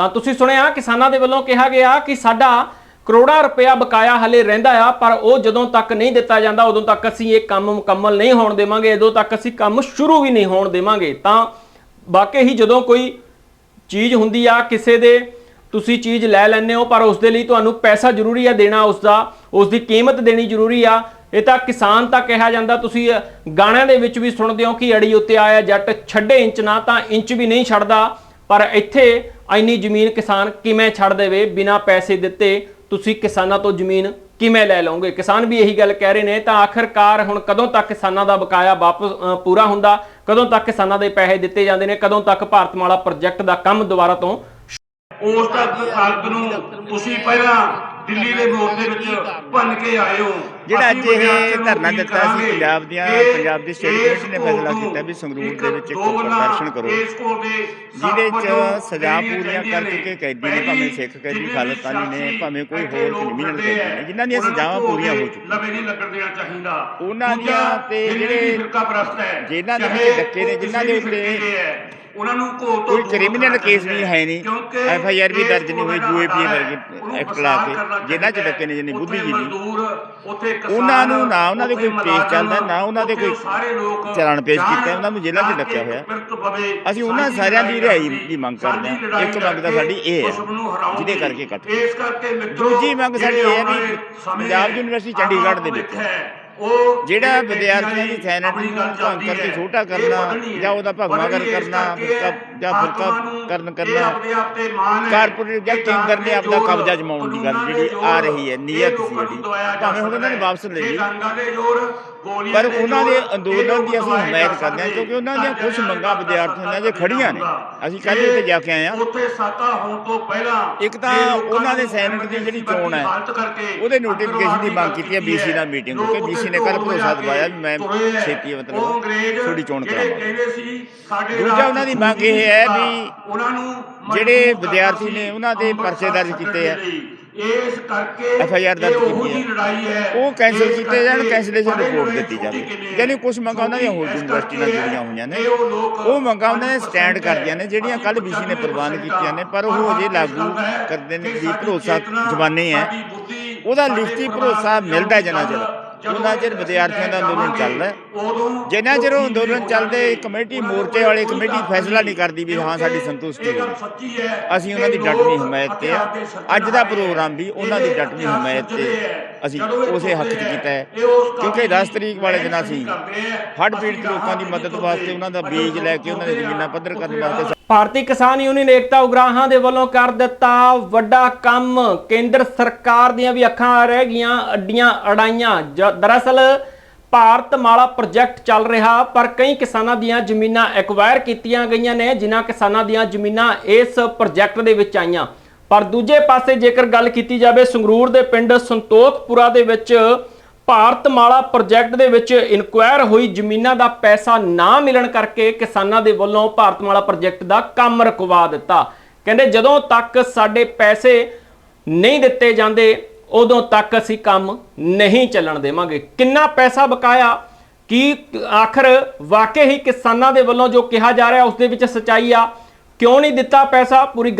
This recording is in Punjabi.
ਤਾਂ ਤੁਸੀਂ ਸੁਣਿਆ, ਕਿਸਾਨਾਂ ਦੇ ਵੱਲੋਂ ਕਿਹਾ ਗਿਆ ਕਿ ਸਾਡਾ ਕਰੋੜਾਂ ਰੁਪਇਆ ਬਕਾਇਆ ਹਲੇ ਰਹਿੰਦਾ ਆ, ਪਰ ਉਹ ਜਦੋਂ ਤੱਕ ਨਹੀਂ ਦਿੱਤਾ ਜਾਂਦਾ, ਉਦੋਂ ਤੱਕ ਅਸੀਂ ਇਹ ਕੰਮ ਮੁਕੰਮਲ ਨਹੀਂ ਹੋਣ ਦੇਵਾਂਗੇ, ਉਦੋਂ ਤੱਕ ਅਸੀਂ ਕੰਮ ਸ਼ੁਰੂ ਵੀ ਨਹੀਂ ਹੋਣ ਦੇਵਾਂਗੇ। ਤਾਂ ਵਾਕਈ ਹੀ ਜਦੋਂ ਕੋਈ ਚੀਜ਼ ਹੁੰਦੀ ਆ, ਕਿਸੇ ਦੇ ਤੁਸੀਂ ਚੀਜ਼ ਲੈ ਲੈਂਦੇ ਹੋ, ਪਰ ਉਸ ਦੇ ਲਈ ਤੁਹਾਨੂੰ ਪੈਸਾ ਜ਼ਰੂਰੀ ਆ ਦੇਣਾ, ਉਸ ਦਾ, ਉਸ ਦੀ ਕੀਮਤ ਦੇਣੀ ਜ਼ਰੂਰੀ ਆ। ਇਹ ਤਾਂ ਕਿਸਾਨ ਤਾਂ ਕਿਹਾ ਜਾਂਦਾ, ਤੁਸੀਂ ਗਾਣਿਆਂ ਦੇ ਵਿੱਚ ਵੀ ਸੁਣਦੇ ਹੋ ਕਿ ਅੜੀ ਉੱਤੇ ਆਇਆ ਜੱਟ ਛੱਡੇ ਇੰਚ ਨਾ, ਤਾਂ ਇੰਚ ਵੀ ਨਹੀਂ ਛੱਡਦਾ। ਪਰ ਇੱਥੇ ਇੰਨੀ ਜ਼ਮੀਨ ਕਿਸਾਨ ਕਿਵੇਂ ਛੱਡ ਦੇਵੇ? ਬਿਨਾਂ ਪੈਸੇ ਦਿੱਤੇ ਤੁਸੀਂ ਕਿਸਾਨਾਂ ਤੋਂ ਜ਼ਮੀਨ ਕਿਵੇਂ ਲੈ ਲਓਗੇ? ਕਿਸਾਨ ਵੀ ਇਹੀ ਗੱਲ ਕਹਿ ਰਹੇ ਨੇ, ਤਾਂ ਆਖਰਕਾਰ ਹੁਣ ਕਦੋਂ ਤੱਕ ਕਿਸਾਨਾਂ ਦਾ ਬਕਾਇਆ ਵਾਪਸ ਪੂਰਾ ਹੁੰਦਾ? ਕਦੋਂ ਤੱਕ ਕਿਸਾਨਾਂ ਦੇ ਪੈਸੇ ਦਿੱਤੇ ਜਾਂਦੇ ਨੇ? ਕਦੋਂ ਤੱਕ ਭਾਰਤਮਾਲਾ ਪ੍ਰੋਜੈਕਟ ਦਾ ਕੰਮ ਦੁਬਾਰਾ ਤੋਂ ਉਸ ਤੱਕ ਹਾਲਤ ਨੂੰ ਤੁਸੀਂ ਪਹਿਲਾਂ ਦਿੱਲੀ ਦੇ ਮੋਰਚੇ ਵਿੱਚ ਭੰਨ ਕੇ ਆਏ ਹੋ ਜਿਹੜਾ ਅੱਜ ਇਹ ਧਰਨਾ ਦਿੱਤਾ ਸੀ ਪੰਜਾਬ ਦੀਆਂ ਪੰਜਾਬ ਦੀ ਸਟੇਟ ਕਮੇਟੀ ਨੇ ਫੈਸਲਾ ਕੀਤਾ ਵੀ ਸੰਗਰੂਰ ਦੇ ਵਿੱਚ ਇੱਕ ਪ੍ਰਦਰਸ਼ਨ ਕਰੋ। ਜਿਹਦੇ ਚ ਸਜ਼ਾ ਪੂਰੀਆਂ ਕਰ ਚੁੱਕੇ ਕੈਦੀ ਨੇ ਭਾਵੇਂ ਸਿੱਖ ਕੈਦੀ ਖਾਲਸਤਾਨੀ ਨੇ ਭਾਵੇਂ ਕੋਈ ਹੋਰ ਕ੍ਰਿਮੀਨਲ ਕੈਦੀ ਨੇ ਜਿਨ੍ਹਾਂ ਦੀਆਂ ਸਜ਼ਾਵਾਂ ਪੂਰੀਆਂ ਹੋ ਚੁੱਕੀਆਂ। ਲਵੇ ਨਹੀਂ ਲੱਗਣ ਦੇਣਾ ਚਾਹੀਦਾ। ਉਹਨਾਂ ਦੀਆਂ ਤੇ ਜਿਹੜੇ ਜਿਨ੍ਹਾਂ ਦੇ ਡੱਕੇ ਨੇ, ਜਿਨ੍ਹਾਂ ਦੇ ਉੱਤੇ ਉਹਨਾਂ ਨੂੰ ਘੋਲ ਤੋਂ ਕੋਈ ਕ੍ਰਿਮੀਨਲ ਕੇਸ ਵੀ ਹੈ ਨਹੀਂ ਕਿਉਂਕਿ ਐਫ ਆਈ ਆਰ ਵੀ ਦਰਜ ਨਹੀਂ ਹੋਈ ਵਰਗੇ ਉਹਨੂੰ ਐਕਟ ਲਾ ਕੇ ਜਿਨ੍ਹਾਂ ਚ ਡੱਕੇ ਨੇ ਜਿਹਨੇ ਉੱਥੇ ਕਿਸਾਨ ਉਹਨਾਂ ਨੂੰ ਨਾ ਉਹਨਾਂ ਦੇ ਕੋਈ ਕੇਸ ਚੱਲਦਾ, ਨਾ ਉਹਨਾਂ ਦੇ ਕੋਈ ਚਲਾਨ ਪੇਸ਼ ਕੀਤੇ, ਉਹਨਾਂ ਨੂੰ ਜੇਲ੍ਹਾਂ 'ਚ ਜਾ ਡੱਕਿਆ ਹੋਇਆ। ਅਸੀਂ ਉਹਨਾਂ ਸਾਰਿਆਂ ਦੀ ਰਿਹਾਈ ਦੀ ਮੰਗ ਕਰਦੇ ਹਾਂ। ਇੱਕ ਮੰਗ ਤਾਂ ਸਾਡੀ ਇਹ ਹੈ, ਜਿਹਦੇ। ਕਰਕੇ ਕੱਟ ਇਸ ਕਰਕੇ ਮਿੱਤਰੋ ਦੂਜੀ ਮੰਗ ਸਾਡੀ ਇਹ ਹੈ ਵੀ ਪੰਜਾਬ ਯੂਨੀਵਰਸਿਟੀ ਚੰਡੀਗੜ੍ਹ ਦੇ ਵਿੱਚ ਜਿਹੜਾ ਵਿਦਿਆਰਥੀਆਂ ਦੀ ਸੈਨਿਟ ਨੂੰ ਕਰਕੇ ਹੈ, ਛੋਟਾ ਕਰਨਾ। ਜਾਂ ਉਹਦਾ ਇਸ ਕਰਨਾ ਜਾਂ ਫਿਰਕਾ ਕਰਨ ਕਰਨਾ ਤੇ ਕਾਰਪੋਰੇਟ ਜਾਂ ਕੇਂਦਰ ਨੇ ਆਪਣਾ ਕਬਜ਼ਾ ਜਮਾਉਣ ਦੀ ਗੱਲ ਜਿਹੜੀ ਆ ਰਹੀ ਹੈ, ਨੀਅਤ ਸੀ ਜਿਹੜੀ। ਭਾਵੇਂ ਹੁਣ ਉਹਨਾਂ ਨੇ। ਵਾਪਸ ਲੈ ਲਈ। ਦੇ ਪਰ ਦੇ ਉਹਨਾਂ ਦੇ ਅੰਦੋਲਨ ਦੀ ਅਸੀਂ ਹਮਾਇਤ ਕਰਦੇ ਹਾਂ। ਕਿਉਂਕਿ ਉਹਨਾਂ ਦੀਆਂ ਕੁਝ ਮੰਗਾਂ ਵਿਦਿਆਰਥੀਆਂ ਦੀਆਂ ਖੜੀਆਂ ਨੇ ਅਸੀਂ ਕੱਲ੍ਹ ਉੱਥੇ ਜਾ ਕੇ ਆਏ ਹਾਂ ਉੱਥੇ ਸਾਤਾ ਹੋਣ ਤੋਂ ਪਹਿਲਾਂ ਇੱਕ ਤਾਂ ਉਹਨਾਂ ਦੇ ਸੈਨੇਟ ਦੀ ਜਿਹੜੀ ਚੋਣ ਹੈ, ਉਹਦੇ notification ਦੀ ਮੰਗ ਕੀਤੀ ਹੈ BC ਨਾਲ meeting, ਕਿਉਂਕਿ BC ਨੇ ਕੱਲ੍ਹ ਭਰੋਸਾ ਦਿਵਾਇਆ ਵੀ ਮੈਂ। ਛੇਤੀ ਮਤਲਬ ਤੁਹਾਡੀ ਚੋਣ ਜਿਹੜੇ ਕਰਾਵਾਂਗਾ। ਕਹਿੰਦੇ ਸੀ ਸਾਡੇ ਦੂਜਾ ਉਹਨਾਂ ਦੀ ਮੰਗ ਇਹ ਹੈ ਵੀ ਉਹਨਾਂ ਨੂੰ ਜਿਹੜੇ ਵਿਦਿਆਰਥੀ ਨੇ, ਉਹਨਾਂ ਦੇ ਪਰਚੇ ਦਰਜ ਕੀਤੇ ਆ। ਇਸ ਕਰਕੇ FIR ਦਰਜ ਇਹ ਉਹੋ ਕੀਤੀ ਹੈ। ਲੜਾਈ ਹੈ ਉਹ ਇਸ ਕੀਤੇ ਜਾਣ, report ਬੜੇ ਦਿੱਤੀ ਜਾਵੇ। ਯਾਨੀ ਕੁਛ ਮੰਗਾਂ ਉਹਨਾਂ ਦੀਆਂ ਹੋਰ ਯੂਨੀਵਰਸਿਟੀ ਨਾਲ ਜੁੜੀਆਂ ਹੋਈਆਂ ਨੇ। ਉਹ ਮੰਗਾਂ ਉਹਨਾਂ ਨੇ 5% ਸਟੈਂਡ ਕਰਦੀਆਂ ਨੇ ਜਿਹੜੀਆਂ ਅਸੀਂ BC ਨੇ ਪ੍ਰਵਾਨ 95% ਕੀਤੀਆਂ ਨੇ, ਪਰ ਉਹ ਅਜੇ ਲਾਗੂ ਕਰਦੇ ਨੇ ਵੀ ਭਰੋਸਾ ਜ਼ੁਬਾਨੀ ਹੈ। ਉਹਦਾ ਲਿਖਤੀ ਭਰੋਸਾ ਮਿਲਦਾ ਜਿੰਨਾ ਚਿਰ। ਉਹਨਾਂ ਚਿਰ ਵਿਦਿਆਰਥੀਆਂ ਦਾ ਅੰਦੋਲਨ ਚੱਲਦਾ ਹੈ। ਜਿੰਨਾ ਚਿਰ ਉਹ ਅੰਦੋਲਨ ਚੱਲਦੇ ਕਮੇਟੀ ਮੋਰਚੇ ਵਾਲੀ ਕਮੇਟੀ ਫੈਸਲਾ ਨਹੀਂ ਕਰਦੀ ਵੀ ਹਾਂ ਸਾਡੀ ਸੰਤੁਸ਼ਟੀ ਹੋ। ਅਸੀਂ ਉਹਨਾਂ ਦੀ ਡਟਵੀਂ ਹਮਾਇਤ ਤੇ ਆ। ਅੱਜ ਦਾ ਪ੍ਰੋਗਰਾਮ ਵੀ ਉਹਨਾਂ ਦੀ ਡਟਵੀਂ ਹਮਾਇਤ ਤੇ ਅਸੀਂ ਉਸੇ ਹੱਕ 'ਚ ਕੀਤਾ ਹੈ। ਕਿਉਂਕਿ 10 ਤਰੀਕ ਵਾਲੇ ਦਿਨ ਅਸੀਂ ਹੜ੍ਹ ਪੀੜਤ ਲੋਕਾਂ ਦੀ ਮਦਦ ਵਾਸਤੇ ਉਹਨਾਂ ਦਾ ਬੀਜ ਲੈ ਕੇ ਉਹਨਾਂ ਦੀ ਜ਼ਮੀਨਾਂ ਪੱਧਰ ਕਰਨ ਵਾਸਤੇ ਭਾਰਤੀ ਕਿਸਾਨ ਯੂਨੀਅਨ ਏਕਤਾ ਉਗਰਾਹਾਂ ਦੇ ਵੱਲੋਂ ਕਰ ਦਿੱਤਾ ਵੱਡਾ ਕੰਮ। ਕੇਂਦਰ ਸਰਕਾਰ ਦੀਆਂ ਵੀ ਅੱਖਾਂ ਰਹਿ ਗਈਆਂ ਅੱਡੀਆਂ ਅੜਾਈਆਂ ਦਰਅਸਲ ਭਾਰਤ ਮਾਲਾ ਪ੍ਰੋਜੈਕਟ ਚੱਲ ਰਿਹਾ, ਪਰ ਕਈ ਕਿਸਾਨਾਂ ਦੀਆਂ ਜ਼ਮੀਨਾਂ ਐਕਵਾਇਰ ਕੀਤੀਆਂ ਗਈਆਂ ਨੇ, ਜਿਨ੍ਹਾਂ ਕਿਸਾਨਾਂ ਦੀਆਂ ਜ਼ਮੀਨਾਂ ਇਸ ਪ੍ਰੋਜੈਕਟ ਦੇ ਵਿੱਚ ਆਈਆਂ। ਪਰ ਦੂਜੇ ਪਾਸੇ ਜੇਕਰ ਗੱਲ ਕੀਤੀ ਜਾਵੇ, ਸੰਗਰੂਰ ਦੇ ਪਿੰਡ ਸੰਤੋਖਪੁਰਾ ਦੇ ਵਿੱਚ ਭਾਰਤ ਮਾਲਾ ਪ੍ਰੋਜੈਕਟ ਦੇ ਵਿੱਚ ਇਨਕੁਆਇਰ ਹੋਈ ਜ਼ਮੀਨਾਂ ਦਾ ਪੈਸਾ ਨਾ ਮਿਲਣ ਕਰਕੇ ਕਿਸਾਨਾਂ ਦੇ ਵੱਲੋਂ ਭਾਰਤ ਮਾਲਾ ਪ੍ਰੋਜੈਕਟ ਦਾ ਕੰਮ ਰੁਕਵਾ ਦਿੱਤਾ। ਕਹਿੰਦੇ ਜਦੋਂ ਤੱਕ ਸਾਡੇ ਪੈਸੇ ਨਹੀਂ ਦਿੱਤੇ ਜਾਂਦੇ ਉਦੋਂ ਤੱਕ ਅਸੀਂ ਕੰਮ ਨਹੀਂ ਚੱਲਣ ਦੇਵਾਂਗੇ। ਕਿੰਨਾ ਪੈਸਾ ਬਕਾਇਆ ਕੀ ਆਖਰ ਵਾਕਈ ਹੀ ਕਿਸਾਨਾਂ ਦੇ ਵੱਲੋਂ ਜੋ ਕਿਹਾ ਜਾ ਰਿਹਾ, ਉਸ ਦੇ ਵਿੱਚ ਸਚਾਈ ਆ। ਕਿਉਂ ਨਹੀਂ ਦਿੱਤਾ ਪੈਸਾ? ਪੂਰੀ